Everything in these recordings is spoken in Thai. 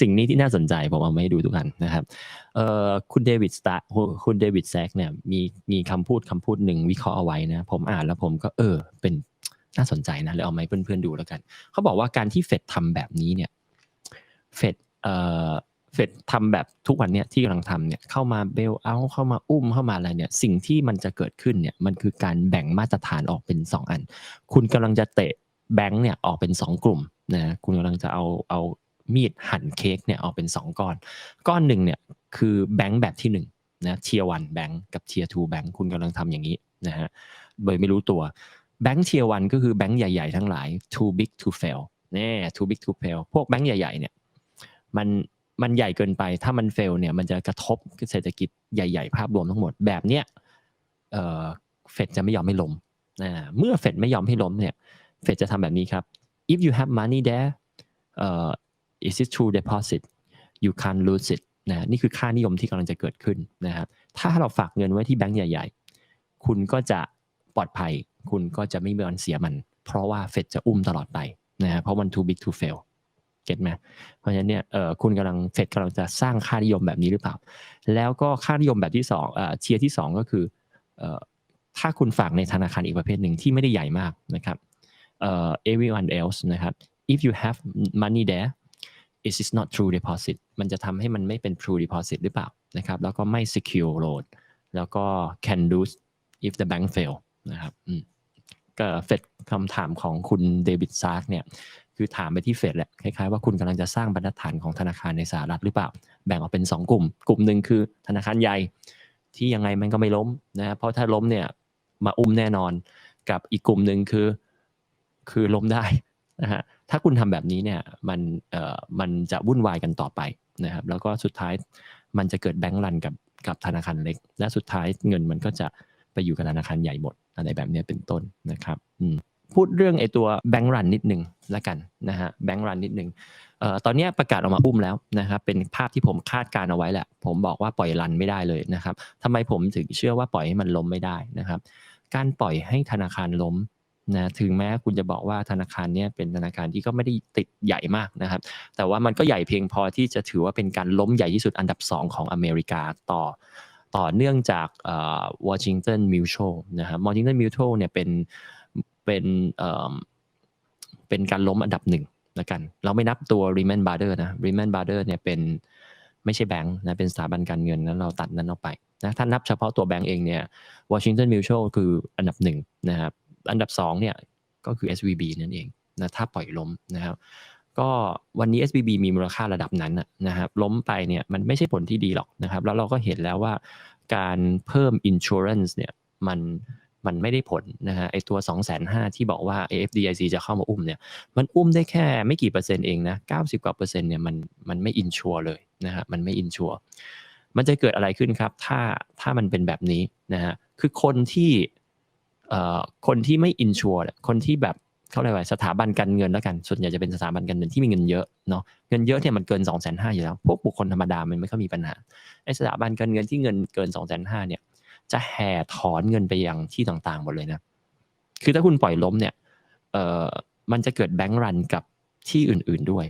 สิ่งนี้ที่น่าสนใจผมเอามาให้ดูทุกท่านนะครับเอ่อคุณเดวิดสตาร์คุณเดวิดแซกเนี่ยมีมีคำพูดคำพูดหนึ่งวิเคราะห์เอาไว้นะ ผมอ่านแล้วผมก็เออ เป็นน่าสนใจนะเลยเอามาให้เพื่อนๆดูแล้วกัน เขาบอกว่าการที่เฟดทำแบบนี้เนี่ยเฟดเอ่อเฟดทำแบบทุกวันเนี่ยที่กำลังทำเนี่ยเข้ามาเบลเอาเข้ามาอุ้มเข้ามาอะไรเนี่ยสิ่งที่มันจะเกิดขึ้นเนี่ยมันคือการแบ่งมาตรฐานออกเป็น 2 อัน คุณกำลังจะเตะแบงค์เนี่ยออกเป็น 2 กลุ่มนะคุณกำลังจะเอาเอา มีดหั่นเค้กเนี่ยออกเป็น 2 ก้อน ก้อนหนึ่งเนี่ยคือแบงค์แบบที่1นะเทียวันแบงค์กับเทียทูแบงค์คุณกำลังทำอย่างนี้นะฮะโดยไม่รู้ตัวแบงค์เทียวันก็คือแบงค์ใหญ่ๆทั้งหลาย too big to fail แน่ too big to fail พวกแบงค์ใหญ่ๆเนี่ยมันมันใหญ่เกินไปถ้ามันเฟลเนี่ยมันจะกระทบเศรษฐกิจใหญ่ๆ ภาพรวมทั้งหมดแบบเนี้ยเอ่อเฟดจะไม่ยอมให้ล้มนะเมื่อเฟดไม่ยอมให้ล้มเนี่ยเฟดจะทำแบบนี้ครับ if you have money there uh, is it true deposit you can't lose it นะนี่คือค่านิยมที่กำลังจะเกิดขึ้นนะครับถ้าเราฝากเงินไว้ที่แบงก์ใหญ่ ๆ คุณก็จะปลอดภัย คุณก็จะไม่มีวันเสียมัน เพราะว่าเฟดจะอุ้มตลอดไปนะฮะเพราะมัน too big to fail เก็ตไหมเพราะฉะนั้นเนี่ยเออคุณกำลังเฟดกำลังจะสร้างค่านิยมแบบนี้หรือเปล่า แล้วก็ค่านิยมแบบที่สองเอ่อเทียร์ที่สองก็คือเอ่อถ้าคุณฝากในธนาคารอีกประเภทหนึ่งที่ไม่ได้ใหญ่มากนะครับเอ่อ everyone else นะครับ if you have money there it is not true deposit มันจะทำให้มันไม่เป็น true deposit หรือเปล่านะครับ แล้วก็ไม่ secure loan แล้วก็ can lose if the bank fail นะครับก็เฟดคำถามของคุณเดวิดซาร์กเนี่ย คือถามไปที่เฟดแหละ คล้ายๆว่าคุณกำลังจะสร้างบรรทัดฐานของธนาคารในสหรัฐหรือเปล่า แบ่งออกเป็น 2 กลุ่ม กลุ่มหนึ่งคือธนาคารใหญ่ที่ยังไงมันก็ไม่ล้มนะเพราะถ้าล้มเนี่ยมาอุ้มแน่นอนกับอีกกลุ่มหนึ่งคือ คือล้มได้ นะฮะถ้าคุณทำแบบนี้เนี่ยมันเอ่อมันจะวุ่นวายกันต่อไปนะครับแล้วก็สุดท้ายมันจะเกิดแบงก์รันกับกับธนาคารเล็ก และสุดท้ายเงินมันก็จะไปอยู่กับธนาคารใหญ่หมดอะไรแบบนี้เป็นต้นนะครับพูดเรื่องไอตัวแบงก์รันนิดนึงแล้วกันนะฮะแบงก์รันนิดนึงเอ่อตอนนี้ประกาศออกมาปุ้มแล้วนะครับเป็นภาพที่ผมคาดการเอาไว้แหละผมบอกว่าปล่อยรันไม่ได้เลยนะครับทำไมผมถึงเชื่อว่าปล่อยให้มันล้มไม่ได้นะครับ การปล่อยให้ธนาคารล้ม นะถึงแม้คุณจะบอกว่าธนาคารเนี้ยเป็นธนาคารที่ก็ไม่ได้ติดใหญ่มากนะครับ แต่ว่ามันก็ใหญ่เพียงพอที่จะถือว่าเป็นการล้มใหญ่ที่สุดอันดับ 2 ของอเมริกาต่อต่อเนื่องจากวอชิงตันมิวช l นะครับวอชิงตันมิวช l เนี่ยเป็นเป็นเอ่อเป็นการล้มอันดับหนึ่งแล้วกัน เราไม่นับตัว Lehman Brothers นะ Lehman Brothers เนี่ยเป็นไม่ใช่แบงค์นะเป็นสถาบันการเงินนั้นเราตัดนั้นออกไปนะถ้านับเฉพาะตัวแบงค์เองเนี่ย Washington Mutual คืออันดับหนึ่งนะครับ อันดับสองเนี่ยก็คือ SVB นั่นเองนะถ้าปล่อยล้มนะครับก็วันนี้ SBB มีมูลค่าระดับนั้นนะครับล้มไปเนี่ยมันไม่ใช่ผลที่ดีหรอกนะครับแล้วเราก็เห็นแล้วว่าการเพิ่ม insurance เนี่ยมันมันไม่ได้ผลนะฮะไอตัว 2 5 0 0 0ที่บอกว่า AFDIC จะเข้ามาอุ้มเนี่ยมันอุ้มได้แค่ไม่กี่เปอร์เซ็นต์เองนะ 90 กว่าเปอร์เซ็นต์เนี่ยมันมันไม่อินชัวเลยนะฮะมันไม่อินชัวมันจะเกิดอะไรขึ้นครับ ถ้าถ้ามันเป็นแบบนี้นะฮะคือคนที่ คนที่ไม่อินชัวร์คนที่แบบเขาเรียกว่าสถาบันการเงินแล้วกัน ส่วนใหญ่จะเป็นสถาบันการเงินที่มีเงินเยอะเนาะเงินเยอะเนี่ยมันเกิน2องแสนห้าอยู่แล้ว พวกบุคคลธรรมดามันไม่ค่อยมีปัญหาไอ้สถาบันการเงินที่เงินเกิน2องแสนห้าเนี่ย จะแห่ถอนเงินไปยังที่ต่างๆหมดเลยนะคือถ้าคุณปล่อยล้มเนี่ยเอ่อมันจะเกิดแบงก์รันกับที่อื่น ๆด้วย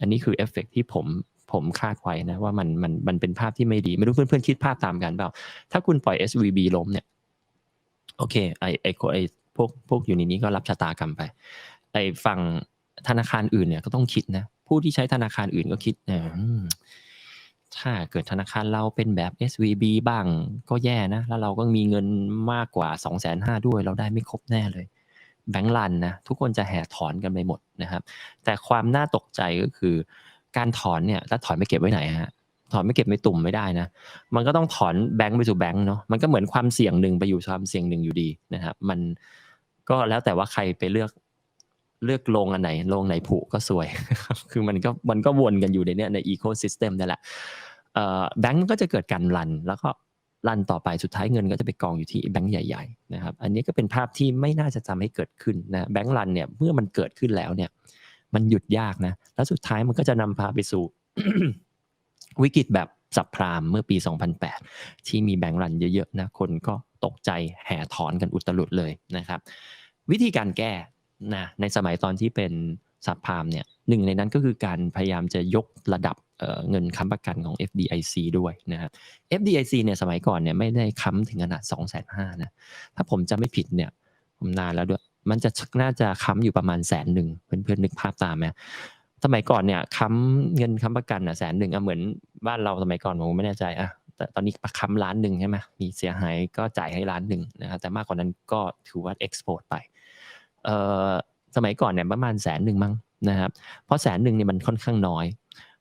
อันนี้คือเอฟเฟกที่ผมผมคาดไว้นะว่ามันมันมันเป็นภาพที่ไม่ดี ไม่รู้เพื่อนๆคิดภาพตามกันเปล่า ถ้าคุณปล่อย SVB ล้มเนี่ย โอเคไอไอไอพวกพวกอยู่ในนี้ก็รับชะตากรรมไปไอฝั่งธนาคารอื่นเนี่ยก็ต้องคิดนะ ผู้ที่ใช้ธนาคารอื่นก็คิดเออถ้าเกิดธนาคารเราเป็นแบบ SVB บ้างก็แย่นะ แล้วเราก็มีเงินมากกว่า2องแสนห้าด้วย เราได้ไม่ครบแน่เลย แบงก์ลันนะ ทุกคนจะแห่ถอนกันไปหมดนะครับ แต่ความน่าตกใจก็คือ การถอนเนี่ย แล้วถอนไม่เก็บไว้ไหนฮะ ถอนไม่เก็บไม่ตุ่มไม่ได้นะ มันก็ต้องถอนแบงก์ไปสู่แบงก์เนาะ มันก็เหมือนความเสี่ยงหนึ่งไปอยู่ความเสี่ยงหนึ่งอยู่ดีนะครับ มันก็แล้วแต่ว่าใครไปเลือกเลือกลงอันไหนลงไหนผูกก็สวยคือมันก็มันก็วนกันอยู่ในเนี้ยในอีโคซิสเต็มนี่นแหละแบงก์ก็จะเกิดการรัน แล้วก็รันต่อไปสุดท้ายเงินก็จะไปกองอยู่ที่แบงก์ใหญ่ๆนะครับ อันนี้ก็เป็นภาพที่ไม่น่าจะทำให้เกิดขึ้นนะแบงก์รันเนี่ยเมื่อมันเกิดขึ้นแล้วเนี่ย มันหยุดยากนะ แล้วสุดท้ายมันก็จะนำพาไปสู่ วิกฤตแบบสับพรามเมื่อปี 2008 ที่มีแบงก์รันเยอะๆนะคนก็ตกใจแห่ถอนกันอุตลุดเลยนะครับ วิธีการแก้นะในสมัยตอนที่เป็นซับพามเนี่ยหนึ่งในนั้นก็คือการพยายามจะยกระดับเเงินค้ำประกันของ FDIC ด้วยนะครับ FDIC เนี่ยสมัยก่อนเนี่ยไม่ได้ค้ำถึงขนาด 2 5 0 0 0นะถ้าผมจะไม่ผิดเนี่ยผมนานแล้วด้วย มันจะน่าจะค้ำอยู่ประมาณแสนหนึ่งเพื่อนๆนึกภาพตามไหม สมัยก่อนเนี่ยค้ำเงินค้ำประกันอะแสนหนึ่งอะเหมือนบ้านเราสมัยก่อนผมไม่แน่ใจอะแต่ตอนนี้ค้ำล้านหนึ่งใช่ไหมมีเสียหายก็จ่ายให้ล้านหนึ่งนะครับแต่มากกว่านั้นก็ถือว่าเอ็กซ์พอร์ตไปเอ่อสมัยก่อนเนี่ยประมาณแสนหนึ่งมั้งนะครับเพราะแสนหนึ่งเนี่ยมันค่อนข้างน้อย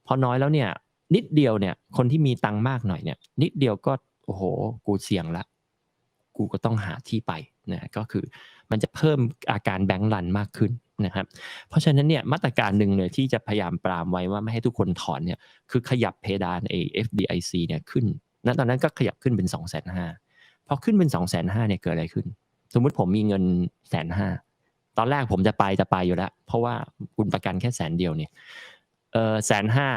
พอน้อยแล้วเนี่ยนิดเดียวเนี่ยคนที่มีตังค์มากหน่อยเนี่ยนิดเดียวก็โอ้โหกูเสี่ยงละ กูก็ต้องหาที่ไปนะก็คือมันจะเพิ่มอาการแบงก์รันมากขึ้นนะครับเพราะฉะนั้นเนี่ยมาตรการหนึ่งเลยที่จะพยายามปรามไว้ว่าไม่ให้ทุกคนถอนเนี่ยคือขยับเพดานเอ FDIC เนี่ยขึ้นณตอนนั้นก็ขยับขึ้นเป็น2องแสนห้าพอขึ้นเป็น2องแสนห้าเนี่ยเกิดอะไรขึ้น สมมุติผมมีเงินแสนห้าตอนแรกผมจะไปจะไปอยู่แล้ว เพราะว่าคุณประกันแค่แสนเดียวเนี่ยเออแสนห้า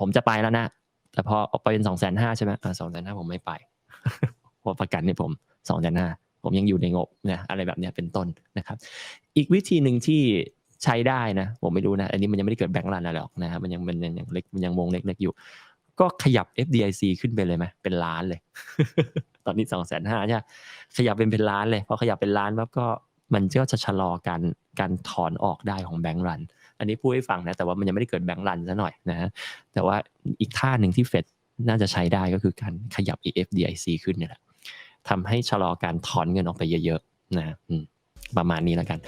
ผมจะไปแล้วนะ แต่พอออกไปเป็นสองแสนห้าใช่ไหมสองแสนห้าผมไม่ไปเพราะประกันเนี่ยผม สองแสนห้า ผมยังอยู่ในงบนะอะไรแบบเนี้ยเป็นต้นนะครับ อีกวิธีหนึ่งที่ใช้ได้นะ ผมไม่รู้นะ อันนี้มันยังไม่ได้เกิดแบงก์รันอะไรหรอกนะครับมันยังมันยังเล็กมันยังวงเล็กๆอยู่ ก็ขยับ FDIC ขึ้นไปเลยไหมเป็นล้านเลย ตอนนี้สองแสนห้าใช่ขยับเป็นเป็นล้านเลยพอขยับเป็นล้านปั๊บก็มันก็จะชะลอการการถอนออกได้ของแบงก์รัน อันนี้พูดให้ฟังนะ แต่ว่ามันยังไม่ได้เกิดแบงก์รันซะหน่อยนะ แต่ว่าอีกท่าหนึ่งที่เฟดน่าจะใช้ได้ก็คือการขยับ FDIC ขึ้นเนี่ยแหละ ทำให้ชะลอการถอนเงินออกไปเยอะๆนะประมาณนี้แล้วกัน